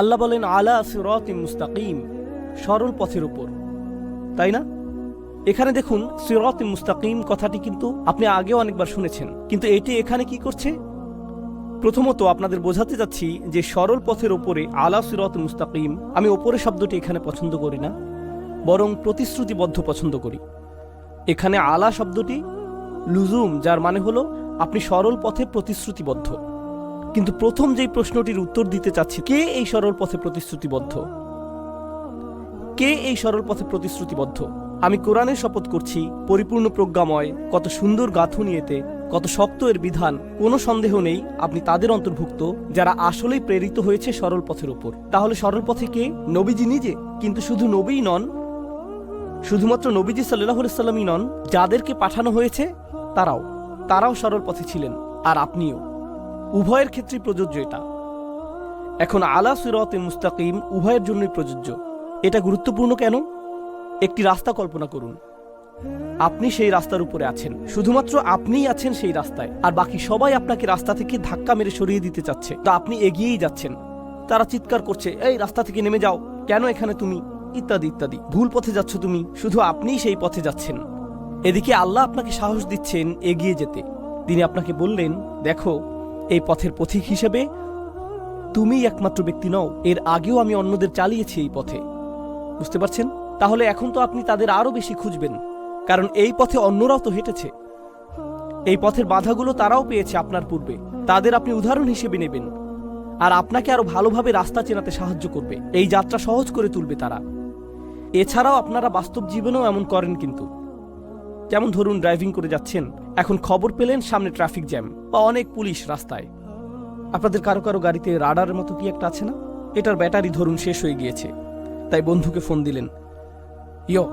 আল্লাহ বলেন, আলা সিরত মুস্তাকিম সরল পথের উপর। তাই না? এখানে দেখুন সিরত মুস্তাকিম কথাটি কিন্তু আপনি আগেও অনেকবার শুনেছেন। কিন্তু এটি এখানে কি করছে? প্রথমত আপনাদের বোঝাতে যাচ্ছি যে সরল পথের ওপরে আলা সিরত মুস্তাকিম আমি ওপরে শব্দটি এখানে পছন্দ করি না, বরং প্রতিশ্রুতিবদ্ধ পছন্দ করি। এখানে আলা শব্দটি লুজুম, যার মানে হলো আপনি সরল পথে প্রতিশ্রুতিবদ্ধ। কিন্তু প্রথম যেই প্রশ্নটির উত্তর দিতে চাচ্ছি, কে এই সরল পথে প্রতিশ্রুতিবদ্ধ? কে এই সরল পথে প্রতিশ্রুতিবদ্ধ? আমি কোরআনের শপথ করছি, পরিপূর্ণ প্রজ্ঞাময়, কত সুন্দর গাঁথুনি এতে কত শক্ত এর বিধান, কোনো সন্দেহ নেই, আপনি তাদের অন্তর্ভুক্ত, যারা আসলেই প্রেরিত হয়েছে সরল পথের উপর। তাহলে সরল পথে কে? নবীজি নিজে? কিন্তু শুধু নবীই নন। শুধুমাত্র নবীজি সাল্লাহ সাল্লামই নন, যাদেরকে পাঠানো হয়েছে, তারাও। তারাও সরল পথে ছিলেন, আর আপনিও। উভয়ের ক্ষেত্রেই প্রযোজ্য এটা। এখন আলা সিরতে মুস্তাকিম উভয়ের জন্যই প্রযোজ্য। এটা গুরুত্বপূর্ণ কেন? একটি রাস্তা কল্পনা করুন। আপনি সেই রাস্তার উপরে আছেন। শুধুমাত্র আপনিই আছেন সেই রাস্তায়। আর বাকি সবাই আপনাকে রাস্তা থেকে ধাক্কা মেরে সরিয়ে দিতে চাচ্ছে। তা আপনি এগিয়েই যাচ্ছেন। তারা চিৎকার করছে, এই, রাস্তা থেকে নেমে যাও। কেন এখানে তুমি? ইত্যাদি ইত্যাদি। ভুল পথে যাচ্ছ তুমি। শুধু আপনিই সেই পথে যাচ্ছেন। এদিকে আল্লাহ আপনাকে সাহস দিচ্ছেন এগিয়ে যেতে। তিনি আপনাকে বললেন, দেখো এই পথের পথিক হিসেবে তুমিই একমাত্র ব্যক্তি নও। এর আগেও আমি অন্যদের চালিয়েছি এই পথে। বুঝতে পারছেন? তাহলে এখন তো আপনি তাদের আরও বেশি খুঁজবেন। কারণ এই পথে অন্যরাও তো হেঁটেছে। এই পথের বাধাগুলো তারাও পেয়েছে আপনার পূর্বে। তাদের আপনি উদাহরণ হিসেবে নেবেন। আর আপনাকে আরও ভালোভাবে রাস্তা চেনাতে সাহায্য করবে। এই যাত্রা সহজ করে তুলবে তারা। এছাড়াও আপনারা বাস্তব জীবনেও এমন করেন কিন্তু। যেমন ধরুন ড্রাইভিং করে যাচ্ছেন এখন খবর পেলেন সামনে ট্রাফিক জ্যাম বা অনেক পুলিশ রাস্তায়। আপনাদের কারও কারও গাড়িতে রাডারের মতো কি একটা আছে না? এটার ব্যাটারি ধরুন শেষ হয়ে গিয়েছে। তাই বন্ধুকে ফোন দিলেন ইয়ো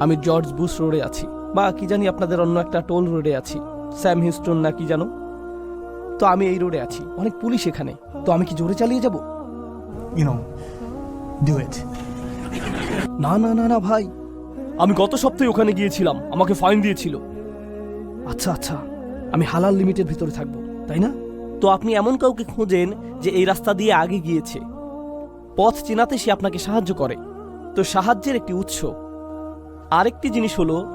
আমি জর্জ বুশ রোডে আছি বা কি জানি আপনাদের অন্য একটা টোল রোডে আছি স্যাম হিস্টন না কি জানো? তো আমি এই রোডে আছি অনেক পুলিশ এখানে তো আমি কি জোরে চালিয়ে যাব? It. না না না না ভাই আমি গত সপ্তাহে ওখানে গিয়েছিলাম আমাকে ফাইন দিয়েছিল। আচ্ছা আচ্ছা আমি হালাল লিমিটের ভিতরে থাকব তাই না? তো আপনি এমন কাউকে খোঁজেন যে এই রাস্তা দিয়ে আগে গিয়েছে। পথ চেনাতে সে আপনাকে সাহায্য করে। তো সাহায্যের একটি উৎস। আরেকটি জিনিস হলো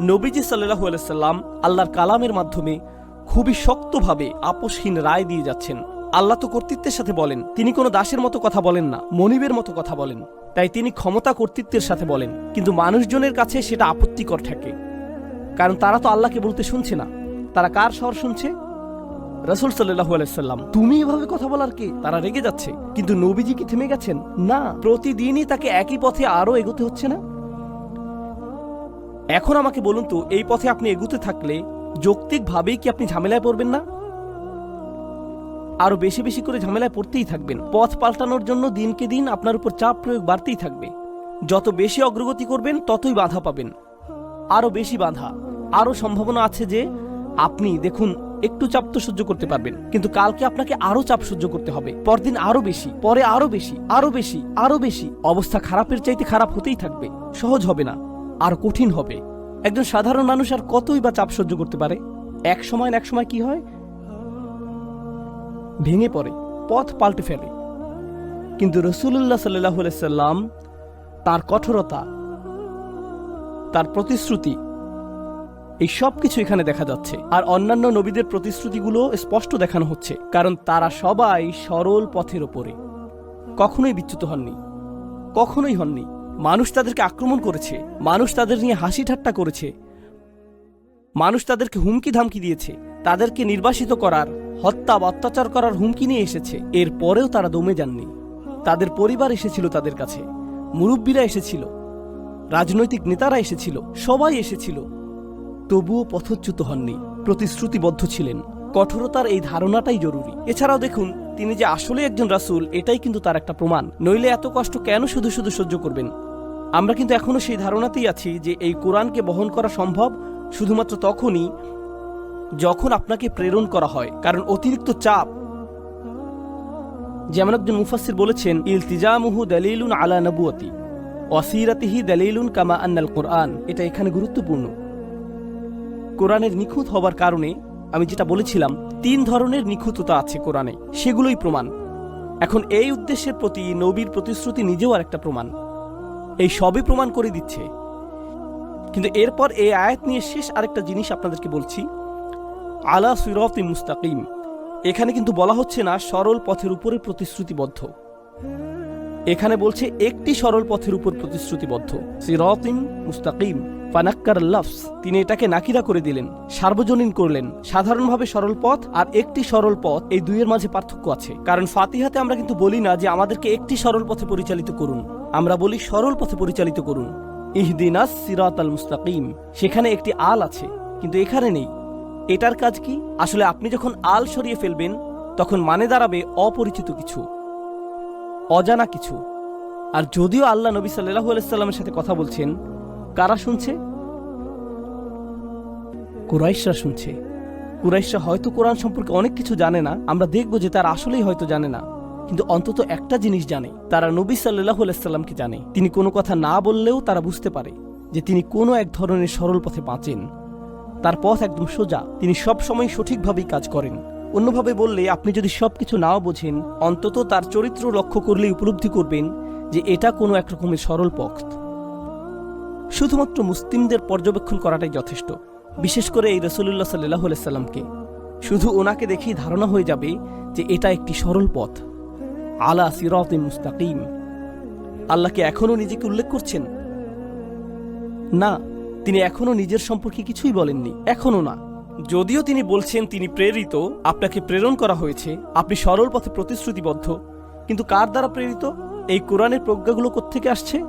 নবীজি সাল্লাহু আলাইসাল্লাম আল্লাহর কালামের মাধ্যমে খুবই শক্তভাবে আপোষহীন রায় দিয়ে যাচ্ছেন। আল্লাহ তো কর্তৃত্বের সাথে বলেন, তিনি কোনো দাসের মতো কথা বলেন না, মনিবের মতো কথা বলেন। তাই তিনি ক্ষমতা কর্তৃত্বের সাথে বলেন, কিন্তু মানুষজনের কাছে সেটা আপত্তিকর থাকে কারণ তারা তো আল্লাহকে বলতে শুনছে না। তারা কার স্বর শুনছে? রসুল সাল্লাহু আলাইসাল্লাম তুমি এভাবে কথা বলার কে? তারা রেগে যাচ্ছে। কিন্তু নবীজি কি থেমে গেছেন? না, প্রতিদিনই তাকে একই পথে আরও এগোতে হচ্ছে না? এখন আমাকে বলুন তো, এই পথে আপনি এগুতে থাকলে যৌক্তিকভাবেই কি আপনি ঝামেলায় পড়বেন না? আরও বেশি বেশি করে ঝামেলায় পড়তেই থাকবেন। পথ পাল্টানোর জন্য দিনকে দিন আপনার উপর চাপ প্রয়োগ বাড়তেই থাকবে। যত বেশি অগ্রগতি করবেন, ততই বাধা পাবেন। আরও বেশি বাধা। আরও সম্ভাবনা আছে যে, আপনি, দেখুন, একটু চাপ তো সহ্য করতে পারবেন, কিন্তু কালকে আপনাকে আরও চাপ সহ্য করতে হবে। পরদিন আরও বেশি, পরে আরও বেশি আরও বেশি আরও বেশি। অবস্থা খারাপের চাইতে খারাপ হতেই থাকবে। সহজ হবে না, আর কঠিন হবে। একজন সাধারণ মানুষ আর কতই বা চাপ সহ্য করতে পারে? এক সময় এক সময় কি হয়? ভেঙে পড়ে, পথ পাল্টে ফেলে। কিন্তু রসুল্লাহ সাল্লাহ সাল্লাম তার কঠোরতা, তার প্রতিশ্রুতি, এই সব কিছু এখানে দেখা যাচ্ছে। আর অন্যান্য নবীদের প্রতিশ্রুতিগুলো স্পষ্ট দেখানো হচ্ছে, কারণ তারা সবাই সরল পথের ওপরে। কখনোই বিচ্যুত হননি, কখনোই হননি। মানুষ তাদেরকে আক্রমণ করেছে, মানুষ তাদের নিয়ে হাসি ঠাট্টা করেছে মানুষ তাদেরকে হুমকি ধামকি দিয়েছে। তাদেরকে নির্বাসিত করার, হত্যা বা অত্যাচার করার হুমকি নিয়ে এসেছে। এর পরেও তারা দমে যাননি। তাদের পরিবার এসেছিল তাদের কাছে। মুরব্বীরা এসেছিল। রাজনৈতিক নেতারা এসেছিল। সবাই এসেছিল। তবুও পথচ্যুত হননি। প্রতিশ্রুতিবদ্ধ ছিলেন। কঠোরতার এই ধারণাটাই জরুরি। এছাড়াও দেখুন, তিনি যে আসলে একজন রাসূল, এটাই কিন্তু তার একটা প্রমাণ। নইলে এত কষ্ট কেন শুধু শুধু সহ্য করবেন? আমরা কিন্তু এখনও সেই ধারণাতেই আছি যে এই কোরআনকে বহন করা সম্ভব শুধুমাত্র তখনই যখন আপনাকে প্রেরণ করা হয়, কারণ অতিরিক্ত চাপ। যেমন একজন মুফাসসির বলেছেন, ইলতিজামুহু দালিলুন আলা নবুয়তি অসিরাতিহি দালিলুন কামা আন্নাল কোরআন। এটা এখানে গুরুত্বপূর্ণ। কোরআনের নিখুঁত হবার কারণে আমি যেটা বলেছিলাম, তিন ধরনের নিখুঁততা আছে কোরআনে, সেগুলোই প্রমাণ। এখন এই উদ্দেশ্যের প্রতি নবীর প্রতিশ্রুতি নিজেও আর একটা প্রমাণ। এই সবই প্রমাণ করে দিচ্ছে। কিন্তু এরপর এই আয়াত নিয়ে শেষ আরেকটা জিনিস আপনাদেরকে বলছি। আলা সিরতি মুস্তাকিম। এখানে কিন্তু বলা হচ্ছে না সরল পথের উপরে প্রতিশ্রুতিবদ্ধ। এখানে বলছে একটি সরল পথের উপর প্রতিশ্রুতিবদ্ধ। সিরতিম মুস্তাকিম, ফানাক্কার লাফস। তিনি এটাকে নাকিরা করে দিলেন, সার্বজনীন করলেন। সাধারণভাবে সরল পথ আর একটি সরল পথ এই দুইয়ের মাঝে পার্থক্য আছে। কারণ ফাতিহাতে আমরা কিন্তু বলি না যে আমাদেরকে একটি সরল পথে পরিচালিত করুন। আমরা বলি সরল পথে পরিচালিত করুন। ইহদিনাস সিরাত আল মুস্তাকিম। সেখানে একটি আল আছে, কিন্তু এখানে নেই। এটার কাজ কি? আসলে আপনি যখন আল সরিয়ে ফেলবেন, তখন মানে দাঁড়াবে অপরিচিত কিছু, অজানা কিছু। আর যদিও আল্লাহ নবী সাল্লাহ আলাইসাল্লামের সাথে কথা বলছেন, কারা শুনছে? কুরাইশরা শুনছে। কুরাইশরা হয়তো কোরআন সম্পর্কে অনেক কিছু জানে না, আমরা দেখব যে তার আসলেই হয়তো জানে না। কিন্তু অন্তত একটা জিনিস জানে, তারা নবী সাল্লাহ আলাইসাল্লামকে জানে। তিনি কোনো কথা না বললেও তারা বুঝতে পারে যে তিনি কোনো এক ধরনের সরল পথে বাঁচেন। তার পথ একদম সোজা, তিনি সব সময় সঠিকভাবেই কাজ করেন। অন্যভাবে বললে, আপনি যদি সবকিছু নাও বোঝেন, অন্তত তার চরিত্র লক্ষ্য করলেই উপলব্ধি করবেন যে এটা কোনো এক রকমের সরল পথ। শুধুমাত্র মুসলিমদের পর্যবেক্ষণ করাটাই যথেষ্ট। বিশেষ করে এই রসুল্লাহ সাল্লাহ সাল্লামকে। শুধু ওনাকে দেখেই ধারণা হয়ে যাবে যে এটা একটি সরল পথ। আলা সিরত মুস্তাকিম। আল্লাহকে এখনও নিজেকে উল্লেখ করছেন? না, তিনি এখনও নিজের সম্পর্কে কিছুই বলেননি। এখনও না। যদিও তিনি বলছেন তিনি প্রেরিত, আপনাকে প্রেরণ করা হয়েছে, আপনি সরল পথে প্রতিশ্রুতিবদ্ধ, কিন্তু কার দ্বারা প্রেরিত? এই কোরআনের প্রজ্ঞাগুলো কোত্থেকে আসছে?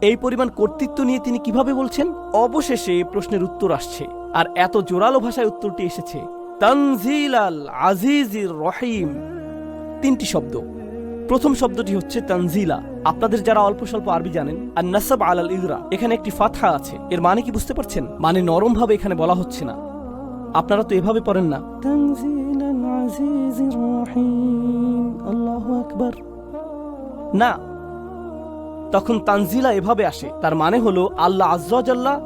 এই পরিমাণ কর্তৃত্ব নিয়ে তিনি কীভাবে বলছেন? অবশেষে প্রশ্নের উত্তর আসছে, আর এত জোরালো ভাষায় উত্তরটি এসেছে। তানজিল আল আজিজির রহিম। তিনটি শব্দ। প্রথম শব্দটি হচ্ছে তানজিলা। আপনাদের যারা অল্প স্বল্প আরবি জানেন আর নাসাব আলাল ইগরা এখানে একটি ফাথা আছে। এর মানে কি বুঝতে পারছেন? মানে নরম ভাবে এখানে বলা হচ্ছে না। আপনারা তো এভাবে পড়েন না। না। তখন তানজিলা এভাবে আসে। তার মানে হলো আল্লাহ আজ্লাহ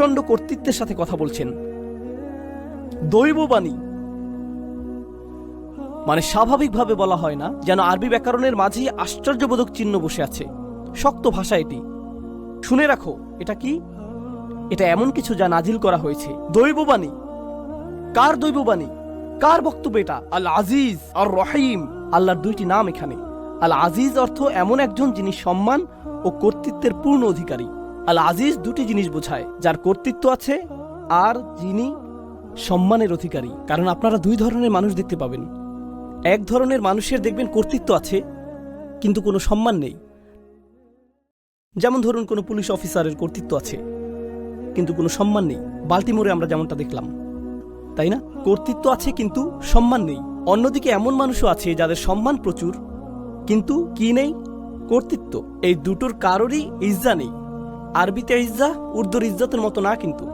প্রচণ্ড কর্তৃত্বের সাথে কথা বলছেন। দৈববাণী। মানে স্বাভাবিকভাবে বলা হয় না, যেন আরবি ব্যাকরণের মাঝে আশ্চর্যবোধক চিহ্ন বসে আছে। শক্ত ভাষা এটি। শুনে রাখো, এটা কি? এটা এমন কিছু যা নাজিল করা হয়েছে। দৈববাণী। কার দৈববাণী? কার বক্তব্য এটা? আল আজিজ আর রহিম। আল্লাহর দুইটি নাম এখানে। আল আজিজ অর্থ এমন একজন যিনি সম্মান ও কর্তৃত্বের পূর্ণ অধিকারী। আল আজিজ দুটি জিনিস বোঝায়, যার কর্তৃত্ব আছে আর যিনি সম্মানের অধিকারী। কারণ আপনারা দুই ধরনের মানুষ দেখতে পাবেন। এক ধরনের মানুষের দেখবেন কর্তৃত্ব আছে, কিন্তু কোনো সম্মান নেই। যেমন ধরুন, কোনো পুলিশ অফিসারের কর্তৃত্ব আছে, কিন্তু কোনো সম্মান নেই। বাল্টিমোরে আমরা যেমনটা দেখলাম, তাই না? কর্তৃত্ব আছে, কিন্তু সম্মান নেই। অন্যদিকে এমন মানুষও আছে যাদের সম্মান প্রচুর, কিন্তু কি নেই? কর্তৃত্ব। এই দুটোর কারোরই ইজ্জা নেই। আরবিতে ইজ্জা, উর্দুর ইজ্জাতের মতো না কিন্তু।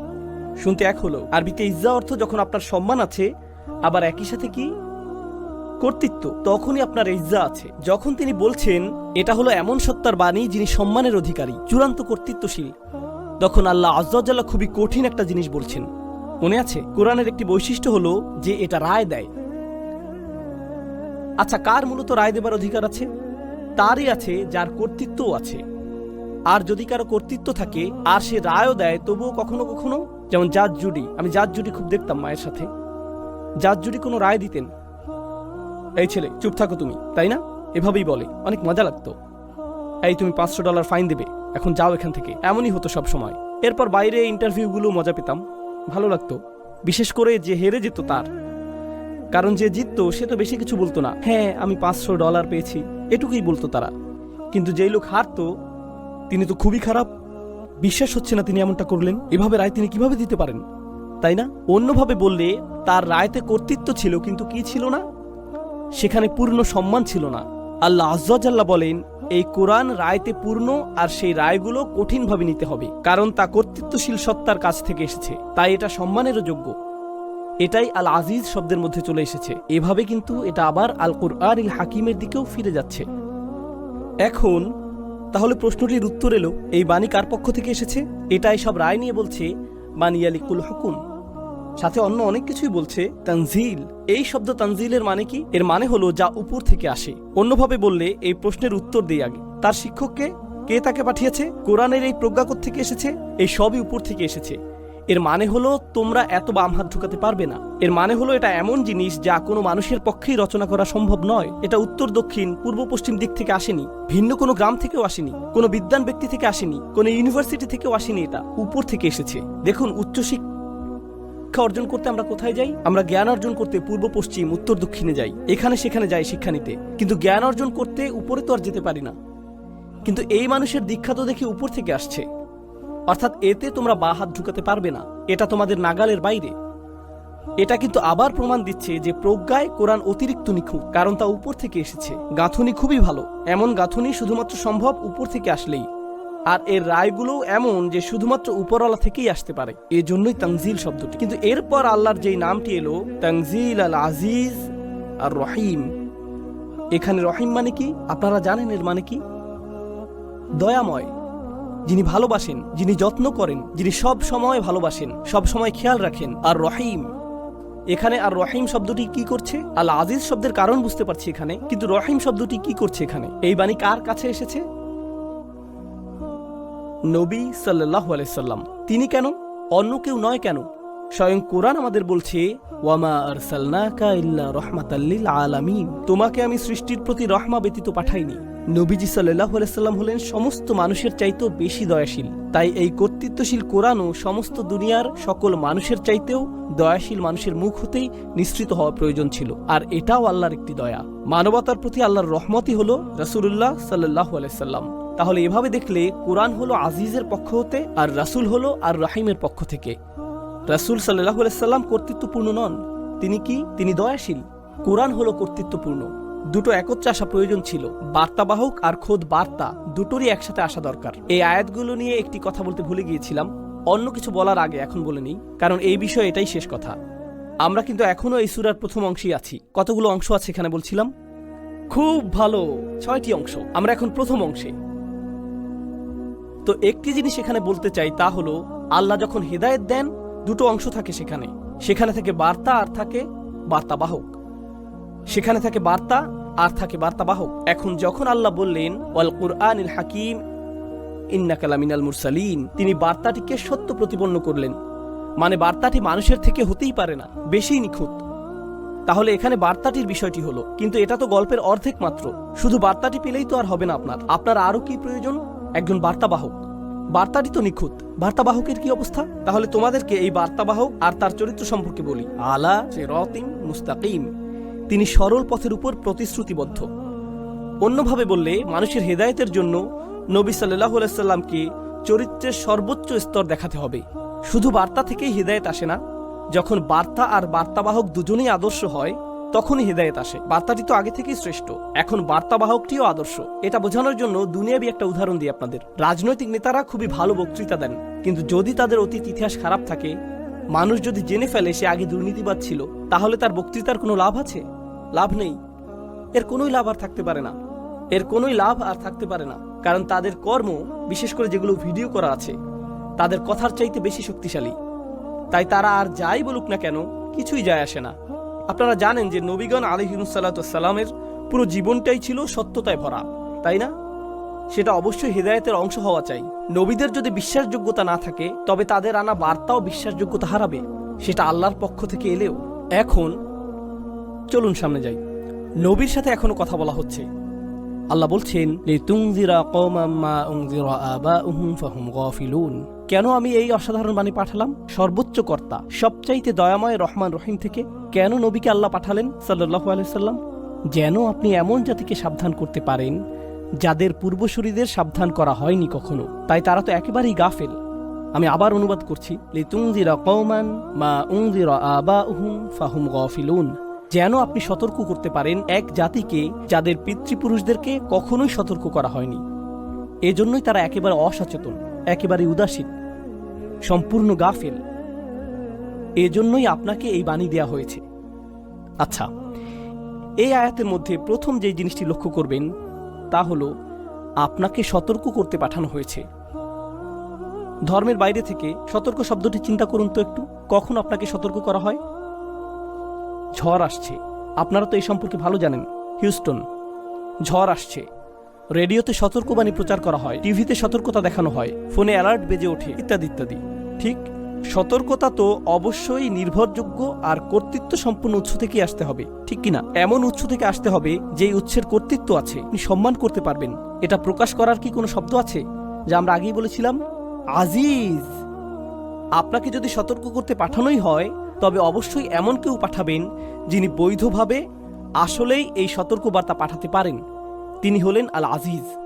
শুনতে এক হলো, আরবিতে ইজ্জা অর্থ যখন আপনার সম্মান আছে, আবার একই সাথে কি? কর্তৃত্ব, তখনই আপনার ইজ্জা আছে। যখন তিনি বলছেন, এটা হলো এমন সত্তার বাণী যিনি সম্মানের অধিকারী, চূড়ান্ত কর্তৃত্বশীল। তখন আল্লাহ আজ্জাল্লাহ খুবই কঠিন একটা জিনিস বলছেন। মনে আছে? কোরআনের একটি বৈশিষ্ট্য হলো যে এটা রায় দেয়। আচ্ছা কার মূলত রায় দেবার অধিকার আছে? তারই আছে, যার কর্তৃত্বও আছে। আর যদি কারও কর্তৃত্ব থাকে, আর সে রায়ও দেয়, তবুও কখনো কখনো, যেমন জাজ জুডি, আমি জাজ জুডি খুব দেখতাম মায়ের সাথে। জাজ জুডি কোনো রায় দিতেন। এই ছেলে, চুপ থাকো তুমি, তাই না? এভাবেই বলে, অনেক মজা লাগতো। এই তুমি পাঁচশো ডলার ফাইন দেবে, এখন যাও এখান থেকে। এমনই হতো সব সময়। এরপর বাইরে ইন্টারভিউগুলো মজা পেতাম, ভালো লাগতো। বিশেষ করে যে হেরে যেত তার। কারণ যে জিততো, সে তো বেশি কিছু বলতো না। হ্যাঁ আমি পাঁচশো ডলার পেয়েছি, এটুকুই বলতো তারা। কিন্তু যেই লোক হারতো তিনি তো খুবই খারাপ। বিশ্বাস হচ্ছে না তিনি এমনটা করলেন। এভাবে রায় তিনি কীভাবে দিতে পারেন? তাই না? অন্যভাবে বললে, তার রায়তে কর্তৃত্ব ছিল কিন্তু কি ছিল না? সেখানে পূর্ণ সম্মান ছিল না। আল্লাহ আজ্লাহ বলেন, এই কোরআন রায়তে পূর্ণ আর সেই রায়গুলো কঠিনভাবে নিতে হবে, কারণ তা কর্তৃত্বশীল সত্তার কাছ থেকে এসেছে। তাই এটা সম্মানেরও যোগ্য। এটাই আল আজিজ শব্দের মধ্যে চলে এসেছে। এভাবে কিন্তু এটা আবার আল কুরআন হাকিমের দিকেও ফিরে যাচ্ছে। এখন তাহলে প্রশ্নটির উত্তর এলো, এই বাণী কার পক্ষ থেকে এসেছে? এটাই সব রায় নিয়ে বলছে বাণী আলিকুল হুকুম। সাথে অন্য অনেক কিছুই বলছে তানজিল। এই শব্দ তানজিলের মানে কি? এর মানে হলো যা উপর থেকে আসে। অন্যভাবে বললে এই প্রশ্নের উত্তর দিই আগে। তার শিক্ষককে কে? তাকে পাঠিয়েছে? কোরআনের এই প্রজ্ঞা থেকে এসেছে? এই সবই উপর থেকে এসেছে। এর মানে হলো তোমরা এত বাম হাত ঢুকাতে পারবে না। এর মানে হলো এটা এমন জিনিস যা কোনো মানুষের পক্ষেই রচনা করা সম্ভব নয়। এটা উত্তর, দক্ষিণ, পূর্ব, পশ্চিম দিক থেকে আসেনি। ভিন্ন কোনো গ্রাম থেকেও আসেনি। কোনো বিদ্যান ব্যক্তি থেকে আসেনি। কোনো ইউনিভার্সিটি থেকেও আসেনি এটা। উপর থেকে এসেছে। দেখুন উচ্চশিক্ষা শিক্ষা অর্জন করতে আমরা কোথায় যাই? আমরা জ্ঞান অর্জন করতে পূর্ব, পশ্চিম, উত্তর, দক্ষিণে যাই। এখানে সেখানে যাই শিক্ষা নিতে। কিন্তু জ্ঞান অর্জন করতে উপরে তো আর যেতে পারি না। কিন্তু এই মানুষের দীক্ষা তো দেখি উপর থেকে আসছে। অর্থাৎ এতে তোমরা বা হাত ঢুকাতে পারবে না। এটা তোমাদের নাগালের বাইরে। এটা কিন্তু আবার প্রমাণ দিচ্ছে যে প্রজ্ঞায় কোরআন অতিরিক্ত নিখুঁত, কারণ তা উপর থেকে এসেছে। গাঁথুনি খুবই ভালো। এমন গাঁথুনি শুধুমাত্র সম্ভব উপর থেকে আসলেই। আর এর রায়গুলোও এমন যে শুধুমাত্র উপরওয়ালা থেকেই আসতে পারে। এই জন্যই তানজিল শব্দটি। কিন্তু এরপর আল্লাহর যেই নামটি এলো, তানজিল আল আজিজ আর রহিম। এখানে রহিম মানে কি? আপনারা জানেন এর মানে কি? দয়াময়। যিনি ভালোবাসেন, যিনি যত্ন করেন, যিনি সব সময় ভালোবাসেন, সব সময় খেয়াল রাখেন, আর রহিম। এখানে আর রহিম শব্দটি কি করছে? আল আজিজ শব্দের কারণ বুঝতে পারছি এখানে, কিন্তু রহিম শব্দটি কি করছে এখানে? এই বাণী কার কাছে এসেছে? নবী সাল্লাহ আলাইসাল্লাম তিনি কেন? অন্য কেউ নয় কেন? স্বয়ং কোরআন আমাদের বলছে, ওয়ামা আলামিন। তোমাকে আমি সৃষ্টির প্রতি রহমা ব্যতীত পাঠাইনি। নবীজি সাল্লাহ আলাইসাল্লাম হলেন সমস্ত মানুষের চাইতেও বেশি দয়াশীল। তাই এই কর্তৃত্বশীল কোরআনও সমস্ত দুনিয়ার সকল মানুষের চাইতেও দয়াশীল মানুষের মুখ হতেই নিঃসৃত হওয়া প্রয়োজন ছিল। আর এটাও আল্লাহর একটি দয়া। মানবতার প্রতি আল্লাহর রহমতই হল রসুল্লাহ সাল্লাহ আলাইসাল্লাম তাহলে এভাবে দেখলে কোরআন হলো আজিজের পক্ষ হতে আর রাসূল হলো আর রাহিমের পক্ষ থেকে। রাসূল সাল্লাহ সাল্লাম কর্তৃত্বপূর্ণ নন। তিনি কি? তিনি দয়াশীল। কোরআন হলো কর্তৃত্বপূর্ণ। দুটো একত্রে আসা প্রয়োজন ছিল। বার্তাবাহক আর খোদ বার্তা দুটোরই একসাথে আসা দরকার। এই আয়াতগুলো নিয়ে একটি কথা বলতে ভুলে গিয়েছিলাম। অন্য কিছু বলার আগে এখন বলে নিই, কারণ এই বিষয়ে এটাই শেষ কথা। আমরা কিন্তু এখনও এই সুরার প্রথম অংশেই আছি। কতগুলো অংশ আছে এখানে বলছিলাম? খুব ভালো, ছয়টি অংশ। আমরা এখন প্রথম অংশে। তো একটি জিনিস এখানে বলতে চাই, তা হলো, আল্লাহ যখন হেদায়েত দেন, দুটো অংশ থাকে সেখানে। সেখানে থাকে বার্তা আর থাকে বার্তাবাহক সেখানে থাকে বার্তা, আর থাকে বার্তাবাহক। এখন যখন আল্লাহ বললেন, ওয়াল কুরআনিল হাকিম ইন্না কালামিনাল মুরসালিন, তিনি বার্তাটিকে সত্য প্রতিপন্ন করলেন। মানে বার্তাটি মানুষের থেকে হতেই পারে না, বেশি নিখুঁত। তাহলে এখানে বার্তাটির বিষয়টি হলো, কিন্তু এটা তো গল্পের অর্ধেক মাত্র। শুধু বার্তাটি পেলেই তো আর হবে না আপনার। আপনার আরও কি প্রয়োজন? একজন বার্তাবাহক। বার্তাটি তো নিখুঁত। বার্তাবাহকের কি অবস্থা? তাহলে তোমাদেরকে এই বার্তাবাহক আর তার চরিত্র সম্পর্কে বলি। আলা রতিম মুস্তাকিম। তিনি সরল পথের উপর প্রতিশ্রুতিবদ্ধ। অন্যভাবে বললে, মানুষের হেদায়েতের জন্য নবী সাল্লাহ চরিত্রের সর্বোচ্চ স্তর দেখাতে হবে। শুধু বার্তা থেকেই হেদায়েত আসে না, যখন বার্তা আর বার্তাবাহক দুজনেই আদর্শ হয়, তখনই হেদায়েত আসে। বার্তাটি তো আগে থেকেই শ্রেষ্ঠ। এখন বার্তাবাহকটিও আদর্শ। এটা বোঝানোর জন্য দুনিয়াবি একটা উদাহরণ দিই আপনাদের। রাজনৈতিক নেতারা খুবই ভালো বক্তৃতা দেন, কিন্তু যদি তাদের অতীত ইতিহাস খারাপ থাকে মানুষ যদি জেনে ফেলে সে আগে দুর্নীতিবাদ ছিল, তাহলে তার বক্তৃতার কোনো লাভ আছে? লাভ নেই। এর কোনোই লাভ আর থাকতে পারে না। এর কোনোই লাভ আর থাকতে পারে না। কারণ তাদের কর্ম, বিশেষ করে যেগুলো ভিডিও করা আছে, তাদের কথার চাইতে বেশি শক্তিশালী। তাই তারা আর যাই বলুক না কেন, কিছুই যায় আসে না। আপনারা জানেন যে নবীগণ আলহিমসাল্লামের পুরো জীবনটাই ছিল সত্যতায় ভরা, তাই না? সেটা অবশ্যই হৃদায়তের অংশ হওয়া চাই। নবীদের যদি বিশ্বাসযোগ্যতা না থাকে, তবে তাদের আনা বার্তাও বিশ্বাসযোগ্যতা হারাবে। সেটা আল্লাহর পক্ষ থেকে এলেও। এখন চলুন সামনে যাই। নবীর সাথে এখনও কথা বলা হচ্ছে। আল্লাহ বলছেন কেন আমি এই অসাধারণ বাণী পাঠালাম? সর্বোচ্চ কর্তা, সবচাইতে দয়াময় রহমান রহিম থেকে কেন নবীকে আল্লাহ পাঠালেন সাল্লাল্লাহু আলাইহি সাল্লাম? যেন আপনি এমন জাতিকে সাবধান করতে পারেন যাদের পূর্বসূরীদের সাবধান করা হয়নি কখনো। তাই তারা তো একেবারেই গাফেল। আমি আবার অনুবাদ করছি মা আবাউহুম ফাহুম গাফিলুন। যেন আপনি সতর্ক করতে পারেন এক জাতিকে যাদের পিতৃপুরুষদেরকে কখনোই সতর্ক করা হয়নি। এজন্যই তারা একেবারে অসচেতন, একেবারে উদাসীন, সম্পূর্ণ গাফেল। এজন্যই আপনাকে এই বাণী দেয়া হয়েছে। আচ্ছা এই আয়াতের মধ্যে প্রথম যে জিনিসটি লক্ষ্য করবেন তা হলো, আপনাকে সতর্ক করতে পাঠানো হয়েছে। ধর্মের বাইরে থেকে সতর্ক শব্দটি চিন্তা করুন তো একটু, কখন আপনাকে সতর্ক করা হয়? ঝড় আসছে, আপনারা তো এই সম্পর্কে ভালো জানেন, হিউস্টন। ঝড় আসছে, রেডিওতে সতর্কবাণী প্রচার করা হয়, টিভিতে সতর্কতা দেখানো হয়, ফোনে অ্যালার্ট বেজে ওঠে, ইত্যাদি ইত্যাদি, ঠিক? সতর্কতা তো অবশ্যই নির্ভরযোগ্য আর কর্তৃত্ব সম্পূর্ণ উৎস থেকে আসতে হবে, ঠিক কিনা? এমন উৎস থেকে আসতে হবে যেই উৎসের কর্তৃত্ব আছে, আপনি সম্মান করতে পারবেন। এটা প্রকাশ করার কি কোনো শব্দ আছে? যা আমরা আগেই বলেছিলাম? আজিজ! আপনাকে যদি সতর্ক করতে পাঠানোই হয়, তবে অবশ্যই এমন কেউ পাঠাবেন যিনি বৈধভাবে আসলেই এই সতর্কবার্তা পাঠাতে পারেন। তিনি হলেন আল আজিজ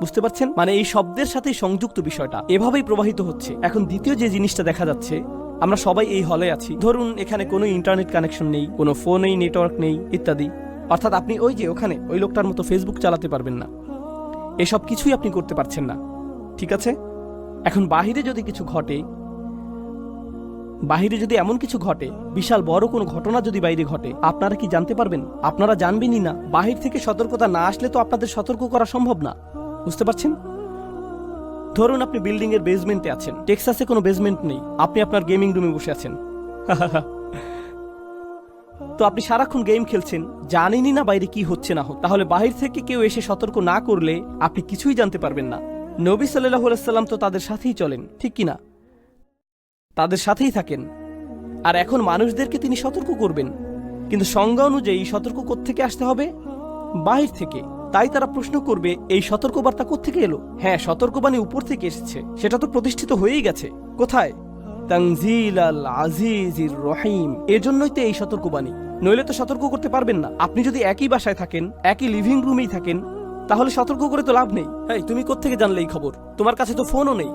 বুঝতে পারছেন? মানে এই শব্দের সাথে সংযুক্ত বিষয়টা। এভাবেই প্রবাহিত হচ্ছে। এখন দ্বিতীয় যে জিনিসটা দেখা যাচ্ছে, আমরা সবাই এই হলে আছি। ধরুন, এখানে কোনো ইন্টারনেট কানেকশন নেই, কোনো ফোনেই নেটওয়ার্ক নেই, ইত্যাদি। অর্থাৎ আপনি ওই যে ওখানে, ওই লোকটার মতো ফেসবুক চালাতে পারবেন না। এসব কিছুই আপনি করতে পারছেন না। ঠিক আছে? এখন বাহিরে যদি কিছু ঘটে, বাহিরে যদি এমন কিছু ঘটে, বিশাল বড় কোনো ঘটনা যদি বাইরে ঘটে, আপনারা কি জানতে পারবেন? আপনারা জানবেনই না। বাহির থেকে সতর্কতা না আসলে তো আপনাদের সতর্ক করা সম্ভব না। বুঝতে পারছেন? ধরুন আপনি বিল্ডিং এর বেসমেন্টে আছেন। টেক্সাসে কোনো বেসমেন্ট নেই। আপনি আপনার গেমিং রুমে বসে আছেন। তো আপনি সারাক্ষণ গেম খেলছেন। জানেনই না বাইরে কি হচ্ছে না হোক তাহলে বাহির থেকে কেউ এসে সতর্ক না করলে আপনি কিছুই জানতে পারবেন না। নবী সাল্লাহ সাল্লাম তো তাদের সাথেই চলেন, ঠিক কি না? তাদের সাথেই থাকেন। আর এখন মানুষদেরকে তিনি সতর্ক করবেন। কিন্তু সংজ্ঞা অনুযায়ী সতর্ক থেকে আসতে হবে? বাহির থেকে। তাই তারা প্রশ্ন করবে এই সতর্কবার্তা থেকে এলো? হ্যাঁ সতর্কবাণী উপর থেকে এসেছে। সেটা তো প্রতিষ্ঠিত হয়েই গেছে। কোথায়? তানজিল আল আজিজির রহিম। এজন্যই তো এই সতর্কবাণী। নইলে তো সতর্ক করতে পারবেন না। আপনি যদি একই বাসায় থাকেন একই লিভিং রুমেই থাকেন তাহলে সতর্ক করে তো লাভ নেই। এই তুমি কোত্থেকে জানলে এই খবর? তোমার কাছে তো ফোনও নেই।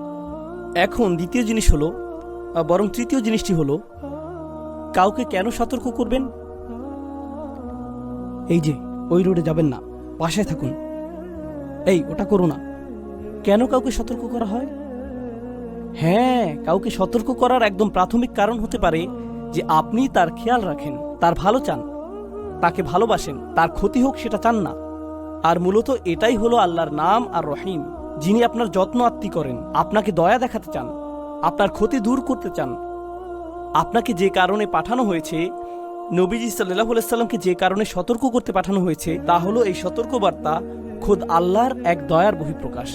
এখন দ্বিতীয় জিনিস হলো বরং তৃতীয় জিনিসটি হলো কাউকে কেন সতর্ক করবেন? এই যে ওই রোডে যাবেন না। বাসায় থাকুন। এই, ওটা করো না। কেন কাউকে সতর্ক করা হয়? হ্যাঁ কাউকে সতর্ক করার একদম প্রাথমিক কারণ হতে পারে যে আপনি তার খেয়াল রাখেন, তার ভালো চান, তাকে ভালোবাসেন, তার ক্ষতি হোক সেটা চান না। আর মূলত এটাই হলো আল্লাহর নাম আর রহিম, যিনি আপনার যত্ন আত্মি করেন, আপনাকে দয়া দেখাতে চান, আপনার ক্ষতি দূর করতে চান। আপনাকে যে কারণে পাঠানো হয়েছে নবীজি সাল্লাহ সাল্লামকে যে কারণে সতর্ক করতে পাঠানো হয়েছে, তা হলো এই সতর্কবার্তা খোদ আল্লাহর এক দয়ার বহিঃপ্রকাশ।